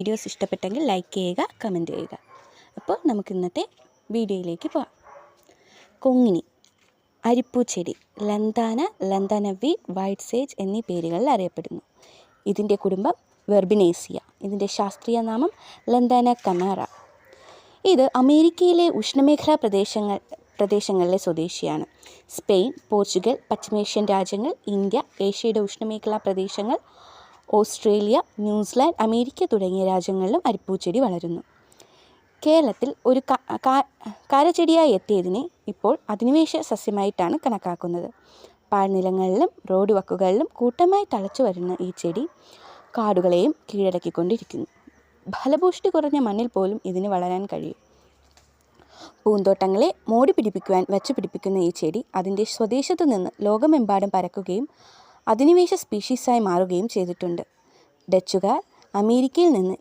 Videos ഇഷ്ടപ്പെട്ടെങ്കിൽ like ചെയ്യുക comment ചെയ്യുക. അപ്പോൾ നമുക്ക് ഇന്നത്തെ വീഡിയോയിലേക്ക് പോകാം കൊങ്ങിണി അരിപ്പൂച്ചെടി ലന്താന ലന്താനവി വൈറ്റ് സേജ് എന്നീ പേരുകളിൽ അറിയപ്പെടുന്നു. ഇതിന്റെ കുടുംബം വെർബിനേസിയ. ഇതിന്റെ ശാസ്ത്രീയ നാമം ലന്താന കനാറ ഇത് അമേരിക്കയിലെ ഉഷ്ണമേഖലാ പ്രദേശങ്ങൾ പ്രദേശങ്ങളിലെ സ്വദേശിയാണ്. സ്പെയിൻ പോർച്ചുഗൽ പശ്ചിമേഷ്യൻ രാജ്യങ്ങൾ ഇന്ത്യ ഏഷ്യയുടെ ഉഷ്ണമേഖലാ പ്രദേശങ്ങൾ ഓസ്ട്രേലിയ ന്യൂസിലാൻഡ് അമേരിക്ക തുടങ്ങിയ രാജ്യങ്ങളിലും അരിപ്പൂച്ചെടി വളരുന്നു. കേരളത്തിൽ ഒരു കാരച്ചെടിയായി എത്തിയതിനെ ഇപ്പോൾ അധിനിവേശ സസ്യമായിട്ടാണ് കണക്കാക്കുന്നത്. പാഴ്നിലങ്ങളിലും റോഡ് വക്കുകളിലും കൂട്ടമായി തളച്ചു വരുന്ന ഈ ചെടി കാടുകളെയും കീഴടക്കിക്കൊണ്ടിരിക്കുന്നു. ഫലപുഷ്ടി കുറഞ്ഞ മണ്ണിൽ പോലും ഇതിന് വളരാൻ കഴിയും. പൂന്തോട്ടങ്ങളെ മോടി പിടിപ്പിക്കുവാൻ വച്ചു പിടിപ്പിക്കുന്ന ഈ ചെടി അതിന്റെ സ്വദേശത്തു നിന്ന് ലോകമെമ്പാടും പരക്കുകയും അധിനിവേശ സ്പീഷീസായി മാറുകയും ചെയ്തിട്ടുണ്ട്. ഡച്ചുകാർ അമേരിക്കയിൽ നിന്ന്